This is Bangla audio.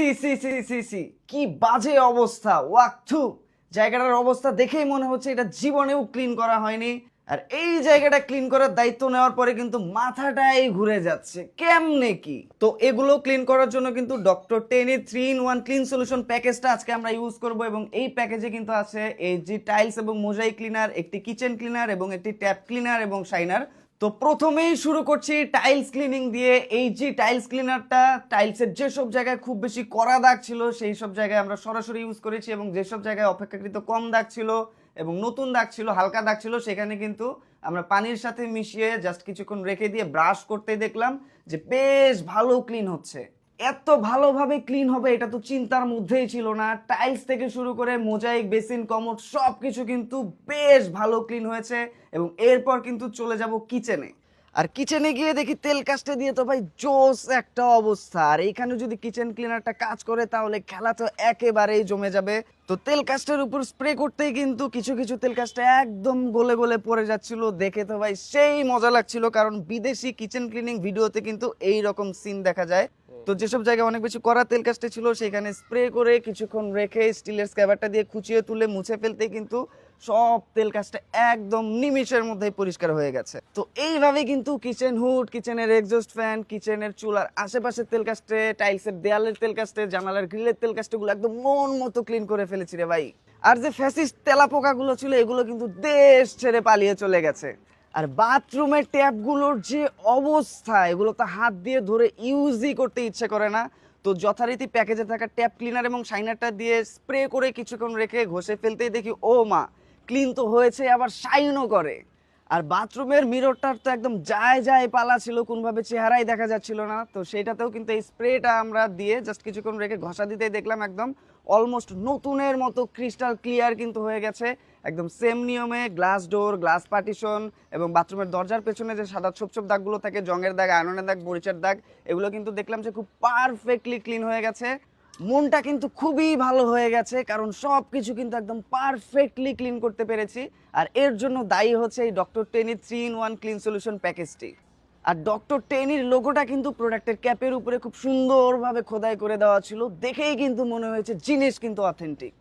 সি সি সি সি সি। কি বাজে অবস্থা ওয়াকথু জায়গাটার অবস্থা দেখেই মনে হচ্ছে এটা জীবনেও ক্লিন করা হয়নি। আর এই জায়গাটা ক্লিন করার দায়িত্ব নেওয়ার পরে কিন্তু মাথাটাই ঘুরে যাচ্ছে। কেমনে কি? তো এগুলো ক্লিন করার জন্য কিন্তু ডক্টর টেনের three in one clean solution প্যাকেজটা আজকে আমরা ইউজ করব এবং এই প্যাকেজে কিন্তু আছে এই যে টাইলস এবং মোজাই ক্লিনার একটি কিচেন ক্লিনার এবং একটি ট্যাপ ক্লিনার এবং শাইনার তো প্রথমেই শুরু করছি টাইলস ক্লিনিং দিয়ে। এই যে টাইলস ক্লিনারটা টাইলসের যেসব জায়গায় খুব বেশি কড়া দাগ ছিল, সেই সব জায়গায় আমরা সরাসরি ইউজ করেছি এবং যেসব জায়গায় অপেক্ষাকৃত কম দাগ ছিল এবং নতুন দাগ ছিল, হালকা দাগ ছিল, সেখানে কিন্তু আমরা পানির সাথে মিশিয়ে জাস্ট কিছুক্ষণ রেখে দিয়ে ব্রাশ করতে দেখলাম যে বেশ ভালো ক্লিন হচ্ছে। এত ভালোভাবে ক্লিন হবে, এটা তো চিন্তার মধ্যেই ছিল না। টাইলস থেকে শুরু করে মোজাইক বেসিন কমোড সব কিছু কিন্তু বেশ ভালো ক্লিন হয়েছে এবং এরপর কিন্তু চলে যাব কিচেনে আর কিচেনে গিয়ে দেখি তেল কাস্টে দিয়ে তো ভাই জোস একটা অবস্থা। আর এইখানে যদি কিচেন ক্লিনারটা কাজ করে, তাহলে খেলা তো একেবারেই জমে যাবে। তো তেল কাস্টের উপর স্প্রে করতেই কিন্তু কিছু কিছু তেল কাস্টে একদম গলে গলে পড়ে যাচ্ছিল। দেখে তো ভাই সেই মজা লাগছিল, কারণ বিদেশি কিচেন ক্লিনিং ভিডিওতে কিন্তু এই রকম সিন দেখা যায়। তো যেসব জায়গায় অনেক বেশি কড়া তেল কাস্টে ছিল, সেখানে স্প্রে করে কিছুক্ষণ রেখে স্টিলের স্ক্যাবারটা দিয়ে খুঁচিয়ে তুলে মুছে ফেলতেই কিন্তু সব তেল কাজটা একদম নিমিষের মধ্যেই পরিষ্কার হয়ে গেছে। তো এইভাবে কিন্তু কিচেন হুড কিচেনের এক্সস্ট ফ্যান কিচেনের চুলার আশেপাশের তেল কাস্টে টাইলসের দেয়ালের তেল কাস্টে জানালার গ্রিলের তেল কাস্টেগুলো একদম মন মতো ক্লিন করে ফেলেছি রে ভাই। আর যে ফ্যাসিস্ট তেলা পোকাগুলো ছিল, এগুলো কিন্তু দেশ ছেড়ে পালিয়ে চলে গেছে। আর বাথরুমের ট্যাপগুলোর যে অবস্থা, এগুলো তো হাত দিয়ে ধরে ইউজই করতে ইচ্ছে করে না। তো যথারীতি প্যাকেজে থাকা ট্যাপ ক্লিনার এবং শাইনারটা দিয়ে স্প্রে করে কিছুক্ষণ রেখে ঘষে ফেলতেই দেখি, ও মা, ক্লিন তো হয়েছে, আবার শাইনও করে। আর বাথরুমের মিররটার তো একদম যায় যায় পালা ছিল, কোনভাবে চেহারাই দেখা যাচ্ছিল না। তো সেটাতেও কিন্তু এই স্প্রেটা আমরা দিয়ে জাস্ট কিছুক্ষণ রেখে ঘষা দিতেই দেখলাম একদম অলমোস্ট নতুনের মতো ক্রিস্টাল ক্লিয়ার কিন্তু হয়ে গেছে। একদম সেম নিয়মে গ্লাস ডোর গ্লাস পার্টিশন এবং বাথরুমের দরজার পেছনে যে সাদা ছোপ ছোপ দাগগুলো থাকে জঙের দাগ আয়রনের দাগ মরিচের দাগ, এগুলো কিন্তু দেখলাম যে খুব পারফেক্টলি ক্লিন হয়ে গেছে। মনটা কিন্তু খুবই ভালো হয়ে গেছে, কারণ সব কিছু কিন্তু একদম পারফেক্টলি ক্লিন করতে পেরেছি। আর এর জন্য দায়ী হচ্ছে এই doctor টেনি three in one clean solution প্যাকেজটি আর ডক্টর টেনির লোগোটা কিন্তু প্রোডাক্টের ক্যাপের উপরে খুব সুন্দরভাবে খোদাই করে দেওয়া ছিল। দেখেই কিন্তু মনে হয়েছে জিনিস কিন্তু অথেন্টিক